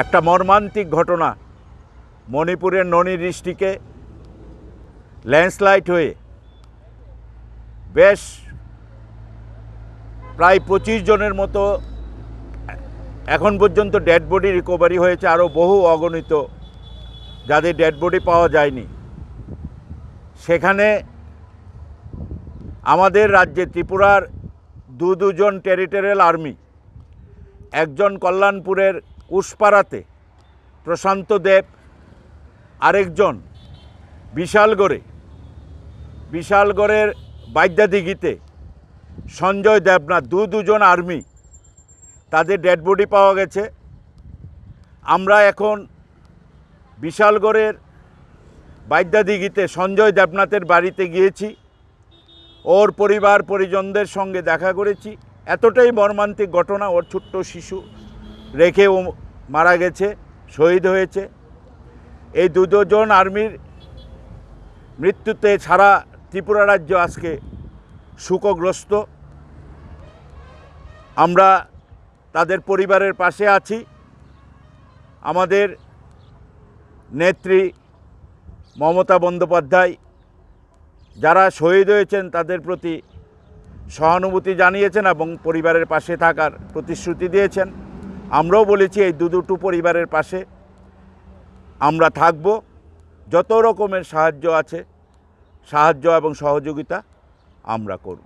একটা মর্মান্তিক ঘটনা। মণিপুরের ননী ডিস্ট্রিক্টে ল্যান্ডস্লাইড হয়ে বেশ প্রায় পঁচিশ জনের মতো এখন পর্যন্ত ডেড বডি রিকভারি হয়েছে। আরও বহু অগণিত যাদের ডেড বডি পাওয়া যায়নি। সেখানে আমাদের রাজ্যে ত্রিপুরার দু দুজন টেরিটোরিয়াল আর্মি, একজন কল্যাণপুরের উসপাড়াতে প্রশান্ত দেব, আরেকজন বিশালগড়ে, বিশালগড়ের বাইদ্যাদিঘিতে সঞ্জয় দেবনাথ, দু দুজন আর্মি, তাদের ডেড বডি পাওয়া গেছে। আমরা এখন বিশালগড়ের বাইদ্যাদিঘিতে সঞ্জয় দেবনাথের বাড়িতে গিয়েছি। ওর পরিবার, পরিজনদের সঙ্গে দেখা করেছি। এতটাই মর্মান্তিক ঘটনা, ওর ছোট্ট শিশু রেখে ও মারা গেছে, শহীদ হয়েছে। এই দুজন আর্মির মৃত্যুতে সারা ত্রিপুরা রাজ্য আজকে শোকগ্রস্ত। আমরা তাদের পরিবারের পাশে আছি। আমাদের নেত্রী মমতা বন্দ্যোপাধ্যায় যারা শহীদ হয়েছেন, তাদের প্রতি সহানুভূতি জানিয়েছেন এবং পরিবারের পাশে থাকার প্রতিশ্রুতি দিয়েছেন। আমরাও বলেছি এই দু দুটো পরিবারের পাশে আমরা থাকব। যত রকমের সাহায্য আছে, সাহায্য এবং সহযোগিতা আমরা করব।